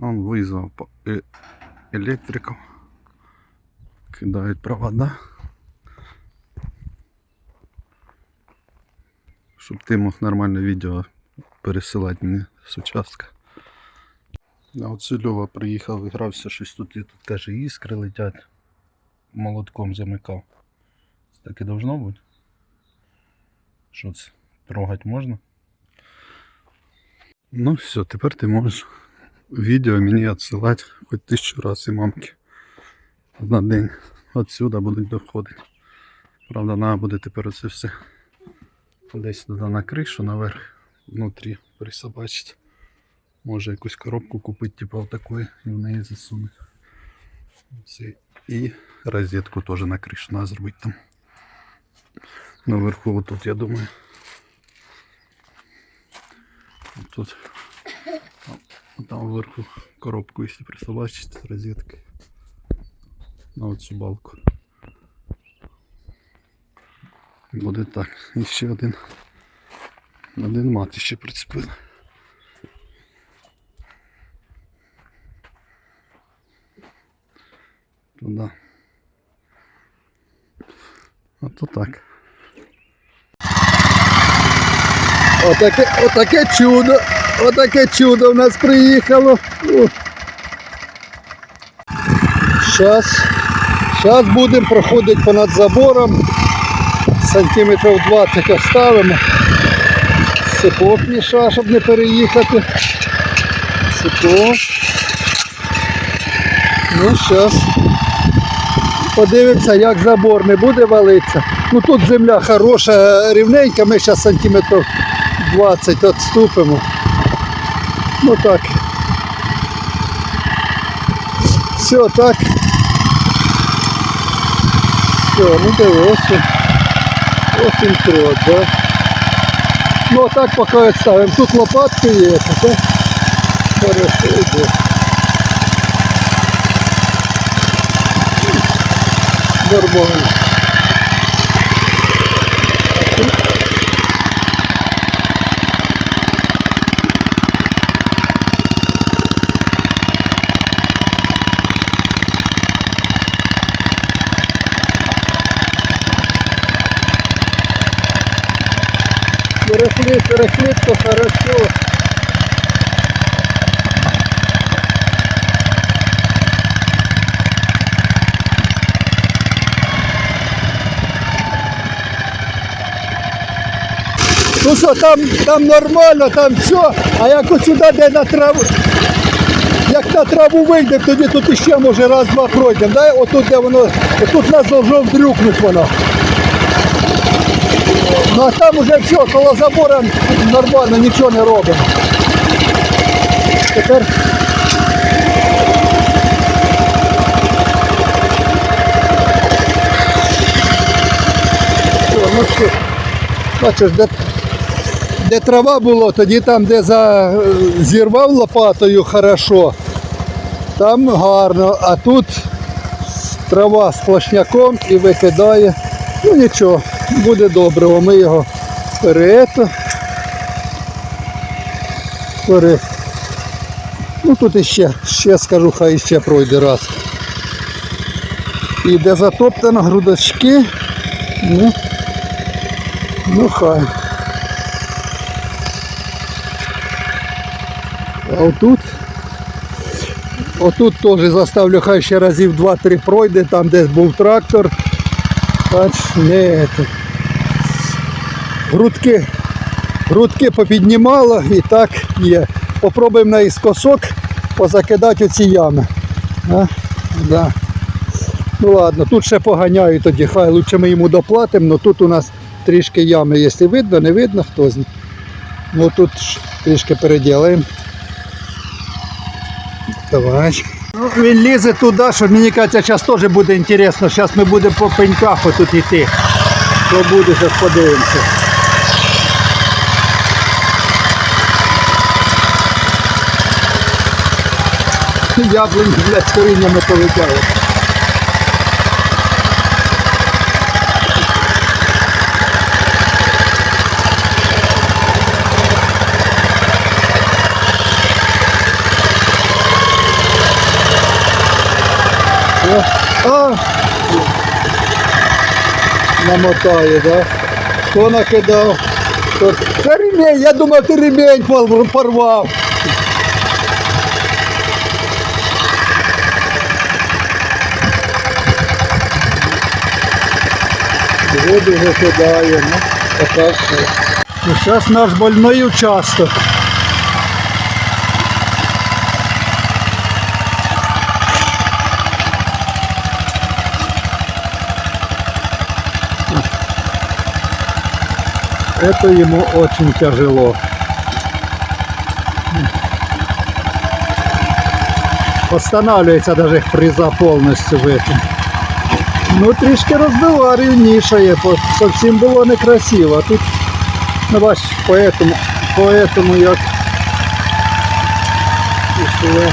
Он вызвал по- э- электриков. Кидают провода. Щоб ти мог нормальне відео пересилати мені з участка. А от Сільова приїхав, грався щось тут, і тут каже, іскри летять. Молотком замикав. Це так і должно бути. Що це? Трогати можна? Ну все, тепер ти можеш відео мені відсилати хоч тисячу разів і мамки. На день. Отсюда будуть доходити. Правда, треба буде тепер оце все десь туди на кришу наверх, внутрі присобачити. Може якусь коробку купити, типу такої, і в неї засунути. І розетку теж на кришу треба зробити там. Наверху отут, я думаю. Тут. Там, вверху коробку, якщо присобачити з розеткою. На оцю балку. Буде так. І ще один. Один мат ще прицепили. Туда. А то так. Отаке, отаке чудо, отаке чудо в нас приїхало. Зараз, зараз будемо проходити понад забором. Сантиметрів 20 оставимо. Сипок міша, щоб не переїхати. Сипок. Ну, зараз. Подивимося, як забор не буде валитися. Ну тут земля хороша, рівненька, ми зараз сантиметрів 20 відступимо. Ну так. Все так. Все, ну дивися. Ось він крот, да? Ну а так поки відставимо. Тут лопатки є, так? Хорошо йде. Нормально. Рахлит, то хорошо. Ну що, там, там нормально, там все, а як от сюди, де на траву, як на траву вийде, тоді тут іще може раз-два пройдемо. Да? Отут, де воно, отут нас должно вдрюкнути воно. Ну а там уже все, коло забора нормально, нічого не робимо. Тепер Все, ну що, бачиш, де, де трава було, тоді там, де за, зірвав лопатою хорошо, там гарно, а тут трава сплошняком і викидає. Ну нічого, буде добре, ми його перето. Пере... Ну тут іще, ще скажу, хай іще пройде раз. І де затоптано грудочки. Ну, ну хай. А отут. Отут теж заставлю, хай ще разів 2-3 пройде, там де був трактор. Бач, не. Грудки, грудки попіднімало і так є. Попробуємо на іскосок позакидати оці ями. А? Да. Ну ладно, тут ще поганяю тоді, хай лучше ми йому доплатимо, але тут у нас трішки ями, якщо видно, не видно, хто знає. Ну тут трішки переділаємо. Давай. Ну, він лізе туди, що мені кажеться, зараз теж буде інтересно. Зараз ми будемо по пеньках отут йти. Що буде, зараз подивимося. яблунь, блядь, з коріннями повитяло. Намотає, да? Хто накидав? Це ремень, я думав, ти ремень порвав. Воду викидає, ну, все. Ну, зараз наш больний участок. Это ему очень тяжело. Останавливается даже фреза полностью в этом. Ну, трішки розбила, рівнішає, зовсім було некрасиво. Тут, ну бач, поэтому, поэтому як пішло.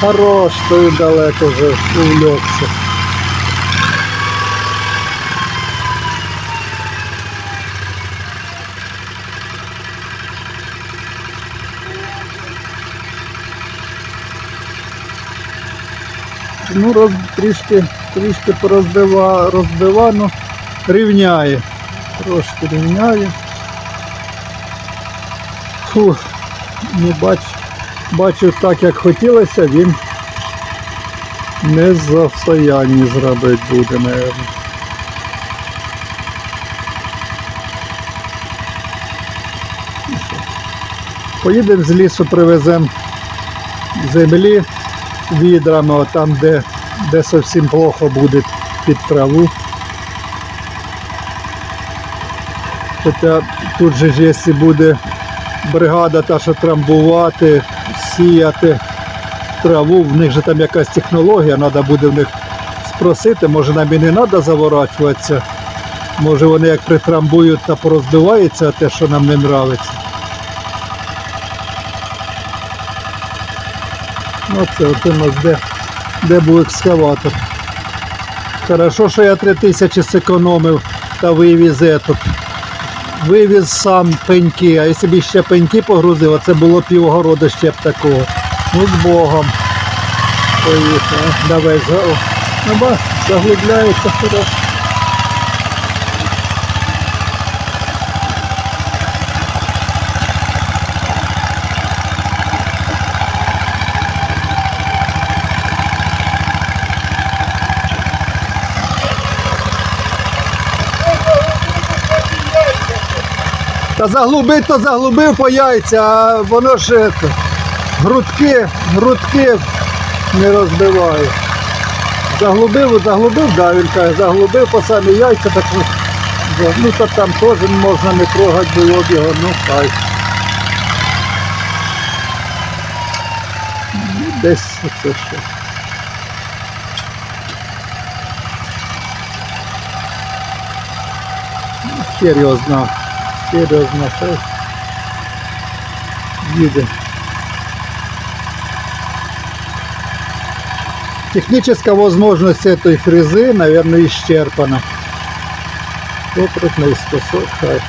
Хорош, то він далеко вже увлекся. Ну, роз, трішки, трішки порозбива, розбивано, рівняє. Трошки рівняє. Фух, ну бач, бачу так, як хотілося, він не состоянні зробити буде, мабуть. Поїдемо з лісу, привеземо землі відрами, там, де, де зовсім плохо буде під траву. Хоча тут же ж, якщо буде бригада та, що трамбувати, сіяти траву, в них же там якась технологія, треба буде в них спросити, може нам і не треба заворачуватися. Може вони як притрамбують та порозбивається те, що нам не подобається. Ну це от у нас де, де був екскаватор. Хорошо, що я 3000 зекономив та вивіз етот. Вивіз сам пеньки, а якщо б ще пеньки погрузив, а це було півгорода ще б такого. Ну з Богом. Поїхав. Давай Ну заглубляється хорошо. Та заглубить, то заглубив по яйця, а воно ж ето, грудки, грудки не розбиває. Заглубив, заглубив, да, він каже, заглубив по самі яйця, так ну, то там теж можна не трогати було б його, ну хай. Десь це що. Хер його Серьезно, хай їде. Техническая возможность этой фрезы, наверное, исчерпана. Опыт наискосок, хай.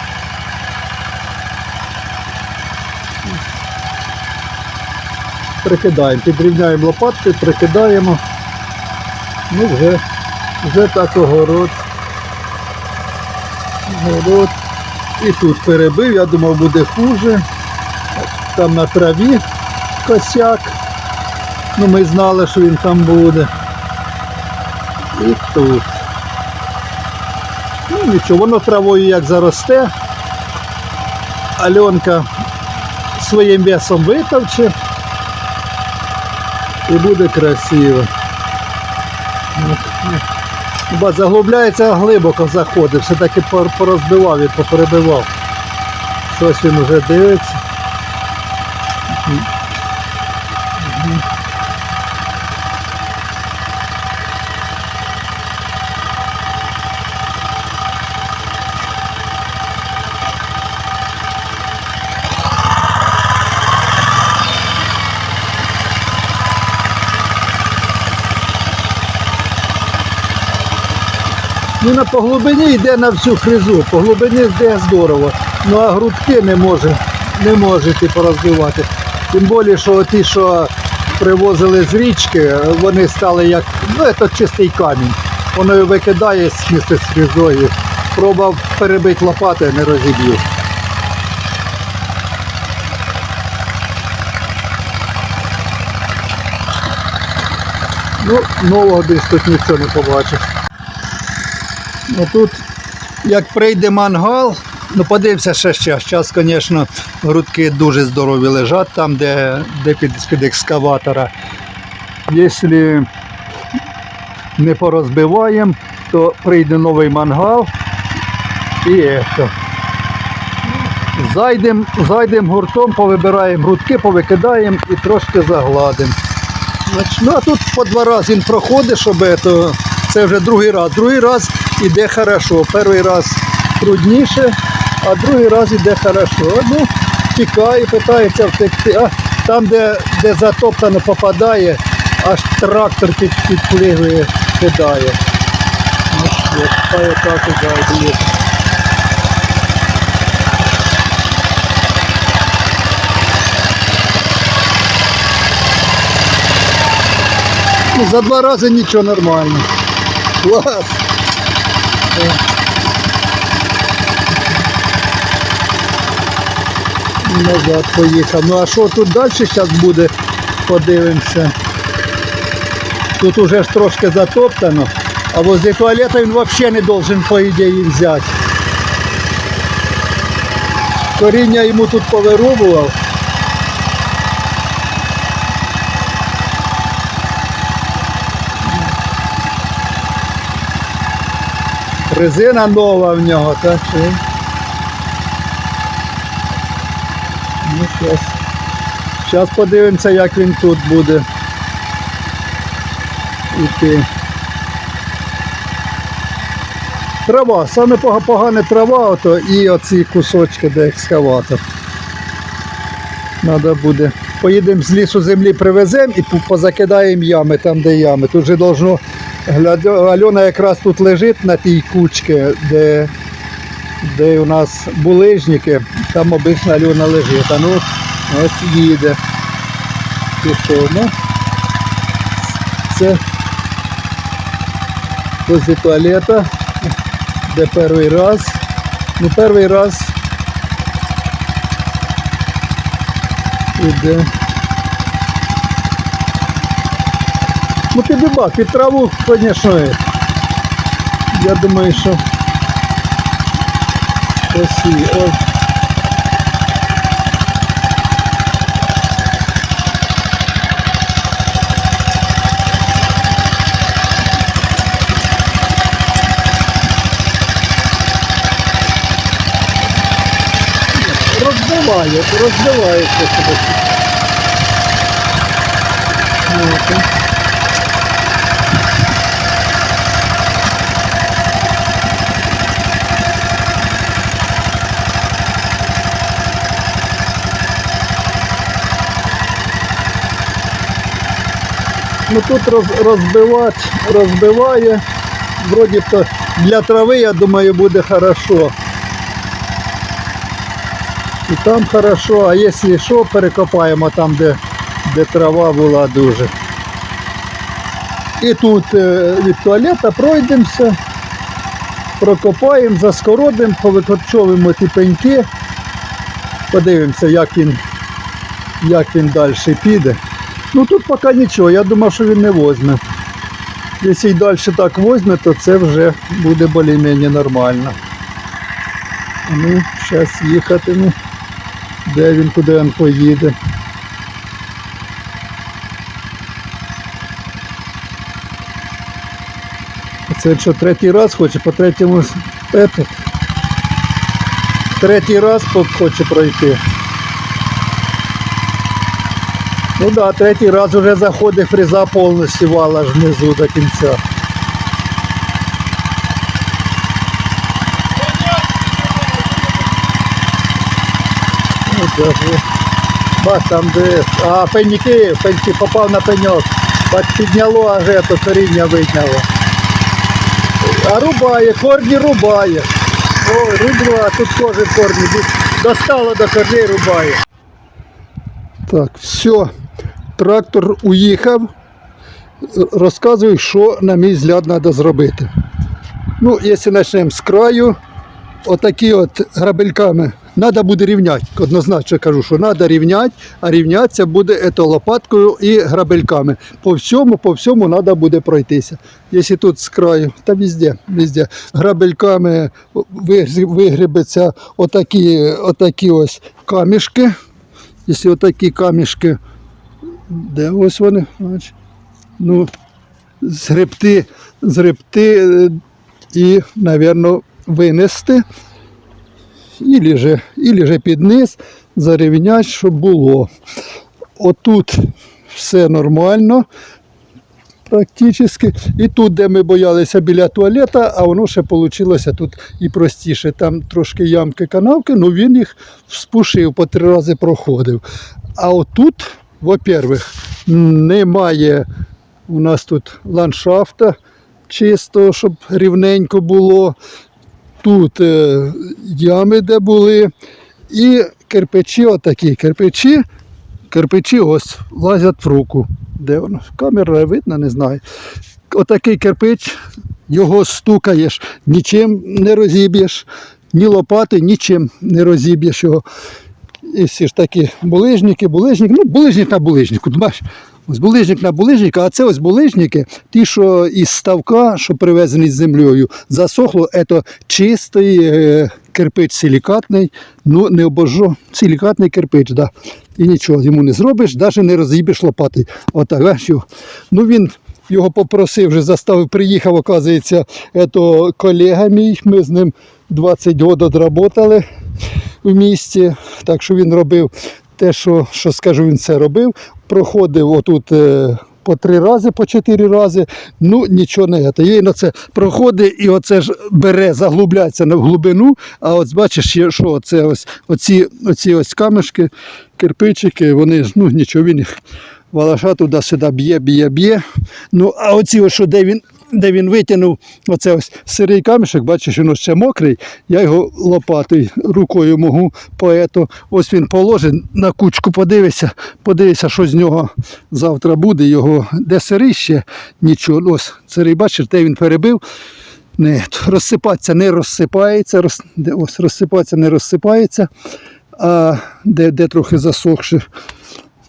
Прикидаємо, підрівняємо лопаткою, прикидаємо. Ну вже, вже так огород. Огород. І тут перебив, я думав буде хуже. Там на траві косяк. Ну ми знали, що він там буде. І тут. Ну нічого, воно травою як заросте. Альонка своїм весом витовче. І буде красиво. Ба, заглубляється глибоко заходить, все-таки порозбивав і поперебивав. Щось він вже дивиться. Ну на по глибині йде на всю фрезу, по глибині йде здорово. Ну а грудки не може, не може ти порозбивати. Тим більше, що ті, що привозили з річки, вони стали як, ну це чистий камінь. Воно викидає з фрізою. Пробував перебити лопатою, не розіб'ю. Ну, нового більш тут нічого не побачиш. Тут, як прийде мангал, ну подивимося ще ще. Зараз, звісно, грудки дуже здорові лежать там, де, де під, під екскаватора. Якщо не порозбиваємо, то прийде новий мангал і ето. Зайдемо зайдем гуртом, повибираємо грудки, повикидаємо і трошки загладимо. Ну а тут по два рази він проходить, щоб це вже другий раз. Другий раз іде хорошо. Перший раз трудніше, а другий раз іде хорошо. Ну, тікає, питається втекти. А там, де, де затоптано попадає, аж трактор під, підплигує, кидає. Ну, от, хай отак і. Ну, за два рази нічого нормально. Клас. Е. Назад поїхав. Ну а що тут далі зараз буде? Подивимося. Тут уже ж трошки затоптано, а возле туалета він взагалі не должен, по ідеї, взяти. Коріння йому тут повирубував. Резина нова в нього, так що. Ну, зараз. Зараз подивимося, як він тут буде. Іти. Трава, саме пога- погане трава, ото і оці кусочки, де екскаватор. Треба буде. Поїдемо з лісу землі привеземо і позакидаємо ями там, де ями. Тут же должно Альона якраз тут лежить на тій кучці, де, де у нас булижники. Там обично Альона лежить. А ну ось їде. Пішов. Ну, це возле туалета, де перший раз. Ну, перший раз іде. Ну ти биба, під траву, звісно, я думаю, що і ось. Розбиває, розбивається себе. Ну тут роз, розбивати, розбиває. Вроді то для трави, я думаю, буде хорошо. І там хорошо, а якщо що, перекопаємо там, де, де трава була дуже. І тут е, від туалета пройдемося, прокопаємо, заскородимо, повикорчовуємо ті пеньки, подивимося, як він, як він далі піде. Ну тут поки нічого, я думав, що він не возьме. Якщо й далі так возьме, то це вже буде більш-менш нормально. Ну, зараз їхатиму. Де він, куди він поїде. Це що третій раз хоче, по третьому Третій раз хоче пройти. Ну так, да, третій раз вже заходить фреза повністю вала ж внизу до кінця. Ну, даже. Бач там де. А, пеньки, пеньки попав на пеньок. Бач, підняло, аж ето коріння вийняло. А рубає, корні рубає. Ой, рубла, тут теж корні. Достало до корней рубає. Так, все. Трактор уїхав. Розказую, що, на мій взгляд, треба зробити. Ну, якщо почнемо з краю, отакі от грабельками треба буде рівняти. Однозначно кажу, що треба рівняти, а рівнятися буде ето лопаткою і грабельками. По всьому, по всьому треба буде пройтися. Якщо тут з краю, та везде, везде. Грабельками вигрі- отакі, отакі ось камішки. Якщо отакі камішки, де ось вони? Бач. Ну, згребти, згребти е, і, мабуть, винести. Ілі же, ілі же під низ зарівнять, щоб було. Отут все нормально. Практично. І тут, де ми боялися біля туалета, а воно ще вийшло тут і простіше. Там трошки ямки канавки, ну він їх спушив, по три рази проходив. А отут, во-первых, немає у нас тут ландшафта чистого, щоб рівненько було. Тут е, ями, де були, і кирпичі отакі. Кирпичі, кирпичі ось лазять в руку. Де воно? Камера видно, не знаю. Отакий кирпич, його стукаєш, нічим не розіб'єш, ні лопати, нічим не розіб'єш його. І всі ж такі булижники, булижник, ну булижник на булижнику. Бачиш, ось булижник на булижника, а це ось булижники, ті, що із ставка, що привезені з землею, засохло, це чистий е, кирпич силікатний, ну не обожжу, силікатний кирпич, да. І нічого йому не зробиш, навіть не роз'їбеш лопати. Отак, бачиш. Ну він його попросив, вже заставив, приїхав, оказується, це колега мій, ми з ним 20 років відработали в місті. Так що він робив те, що, що скажу, він це робив. Проходив отут е, по три рази, по чотири рази. Ну нічого не це. Він оце проходить і оце ж бере, заглубляється на глибину. А от бачиш, що це ось оці, оці ось камешки, кирпичики, вони ж ну нічого він їх. Валаша туди-сюди б'є, б'є, б'є. Ну, а оці, ось, що де він, де він витягнув, оце ось сирий камішок, бачиш, він ще мокрий. Я його лопатою рукою можу поету. Ось він положить на кучку, подивися, подивися, що з нього завтра буде. Його де сирий ще нічого. Ну, Ось сирий, бачиш, де він перебив. Не, розсипатися не розсипається, роз, ось розсипатися не розсипається, а де, де трохи засохше.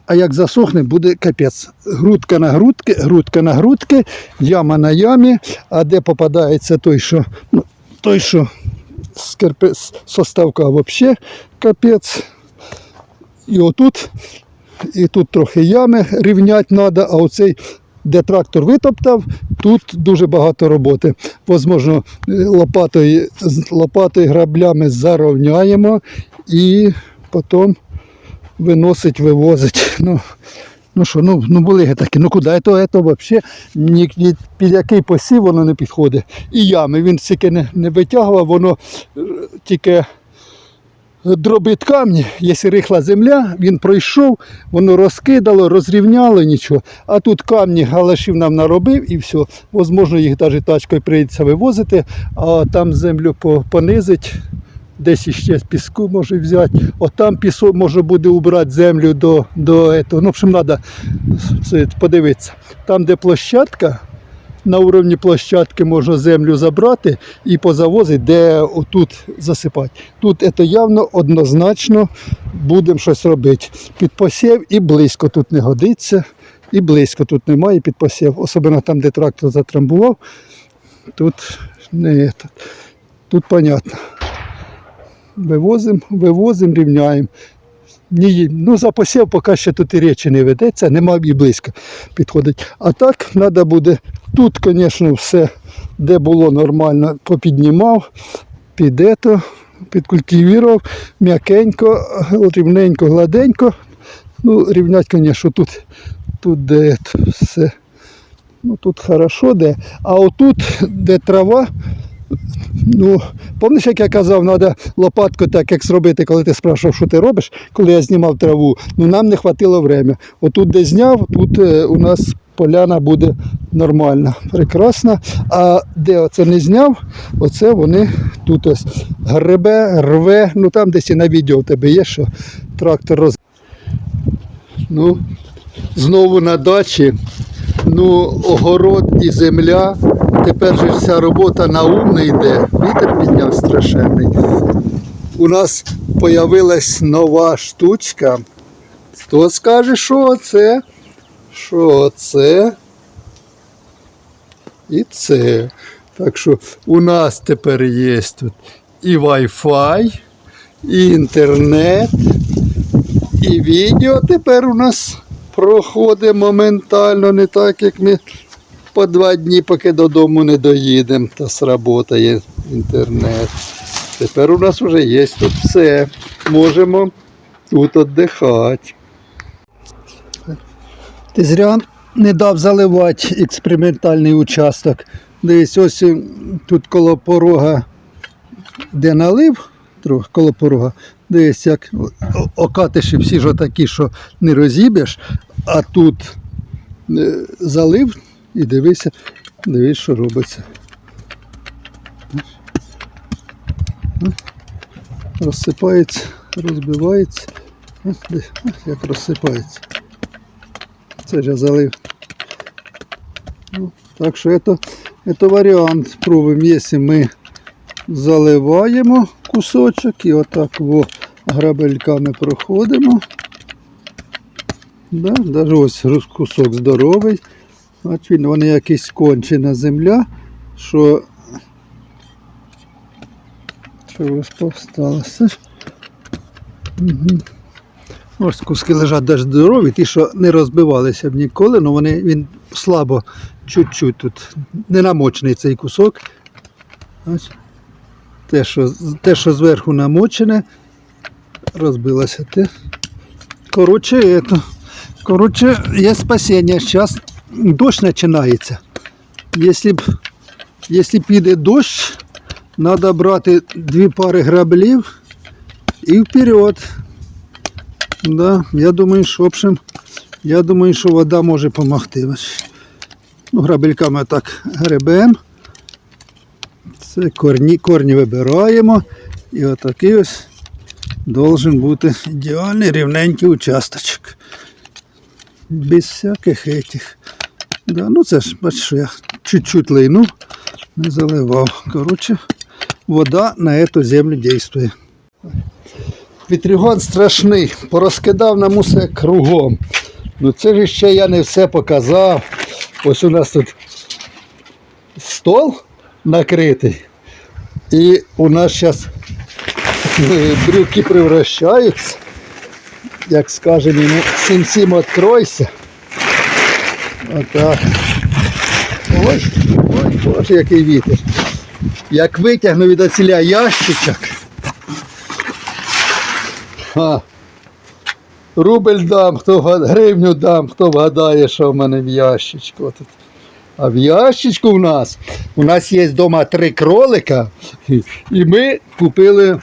А як засохне, буде капець. Грудка на грудки, грудка на грудки, яма на ямі, а де попадається той, що, ну, той, що з составка взагалі капець. І отут, і тут трохи ями рівняти треба, а оцей, де трактор витоптав, тут дуже багато роботи. Возможно, лопатою, лопатою граблями зарівняємо і потім виносить, вивозить. Ну, ну що, ну, ну були такі, ну куди то, це взагалі ні, ні під який посів воно не підходить. І ями він тільки не, не витягував, воно е, тільки дробить камні, якщо рихла земля, він пройшов, воно розкидало, розрівняло нічого. А тут камні галашів нам наробив і все. Возможно, їх навіть тачкою прийдеться вивозити, а там землю понизить. Десь іще піску може взяти. От там пісок може буде убрати землю до, до этого. Ну, в общем, треба подивитися. Там, де площадка, на уровні площадки можна землю забрати і позавозити, де отут засипати. Тут це явно однозначно будемо щось робити. Під посів і близько тут не годиться, і близько тут немає під посів. Особливо там, де трактор затрамбував, тут не тут понятно. Вивозимо, вивозимо, рівняємо. Ні, ну за посів поки ще тут і речі не ведеться, нема і близько підходить. А так треба буде. Тут, звісно, все, де було нормально, попіднімав, під ето, підкультивував, м'якенько, рівненько, гладенько. Ну, рівнять, звісно, тут, тут де все. Ну тут хорошо де. А отут, де трава, Ну, пам'ятаєш, як я казав, треба лопатку так, як зробити, коли ти спрашував, що ти робиш, коли я знімав траву. Ну нам не вистачило время. Отут, де зняв, тут е, у нас поляна буде нормальна, прекрасна. А де оце не зняв, оце вони тут ось гребе, рве. Ну там десь і на відео в тебе є, що трактор роз. Ну, знову на дачі. Ну, огород і земля. Тепер же вся робота на ум не йде. Вітер підняв страшенний. У нас появилась нова штучка. Хто скаже, що це? Що це? І це. Так що у нас тепер є тут і Wi-Fi, і інтернет, і відео тепер у нас проходить моментально, не так, як ми по два дні, поки додому не доїдемо, та сработає інтернет. Тепер у нас вже є тут все. Можемо тут віддихати. Ти зря не дав заливати експериментальний участок. Десь ось тут коло порога, де налив, коло порога, десь як окатиші всі ж такі, що не розіб'єш, а тут е, залив і дивися, дивись, що робиться. Розсипається, розбивається. Як розсипається. Це ж я залив. Ну, так що це варіант. Пробуємо, якщо ми заливаємо кусочок і отак во грабельками проходимо. Да, даже ось кусок здоровий. От він, вони якась кончена земля, що, що розповсталося. Угу. Ось куски лежать даже здорові, ті, що не розбивалися б ніколи, але вони, він слабо, чуть-чуть тут. Не намочений цей кусок. Ось. Те, що, те, що зверху намочене, розбилося. Те. Коротше, это. Коротше, є спасіння. Зараз дощ починається. Якщо б, піде дощ, треба брати дві пари граблів і вперед. Да, я думаю, що, в общем, я думаю, що вода може допомогти. Ну, грабельками так гребемо. Корні, корні вибираємо. І отакий ось должен бути ідеальний рівненький участочок. Без всяких етих. Да, ну це ж, бачиш, що я чуть-чуть лейнув, не заливав. Коротше, вода на цю землю дійствує. Вітригон страшний, порозкидав нам усе кругом. Ну це ж ще я не все показав. Ось у нас тут стол накритий. І у нас зараз брюки превращаються. Як скажемо йому, сім-сім відкройся. Отак. Ой, ой, боже, який вітер. Як витягну від оціля ящичок. Ха. Рубль дам, хто гривню дам, хто вгадає, що в мене в ящичку. А в ящичку в нас у нас є вдома три кролика, і ми купили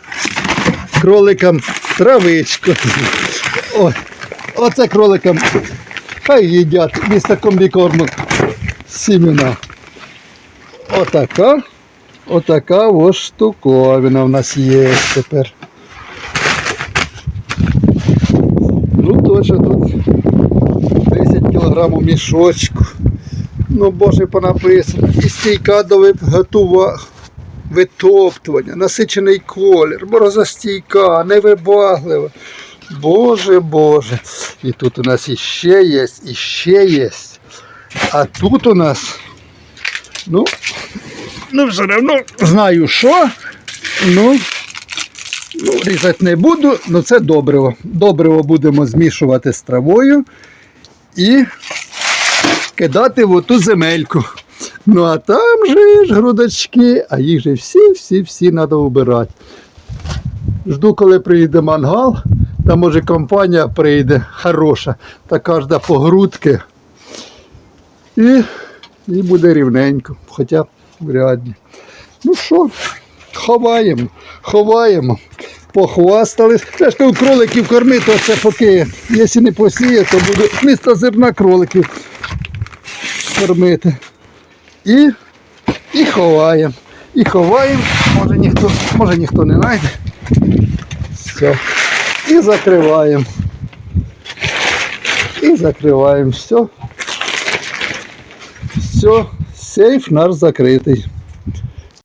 кроликам травичку. О, оце кроликам хай їдять місто комбікорму сімена. Отака, отака ось штуковина в нас є тепер. Ну точно тут 10 кг мішочку. Ну, боже, понаписано. І стійка до виготува- витоптування, насичений колір, морозостійка, невибаглива. Боже, Боже. І тут у нас іще є, іще є. А тут у нас, ну, ну все одно знаю що. Ну, Ну, різати не буду, але це добриво. Добриво будемо змішувати з травою і кидати в оту земельку. Ну а там же ж грудочки, а їх же всі-всі-всі треба вбирати. Жду, коли приїде мангал, та може компанія прийде хороша, та кожна по грудки. І, і буде рівненько, хоча вряд ли. Ну що, ховаємо, ховаємо. Похвастали. Це ж кроликів кормити, це поки, якщо не посіє, то буде місто зерна кроликів кормити. І, і ховаємо. І ховаємо, може ніхто, може ніхто не знайде. Все. І закриваємо. І закриваємо. Все. Все, сейф наш закритий.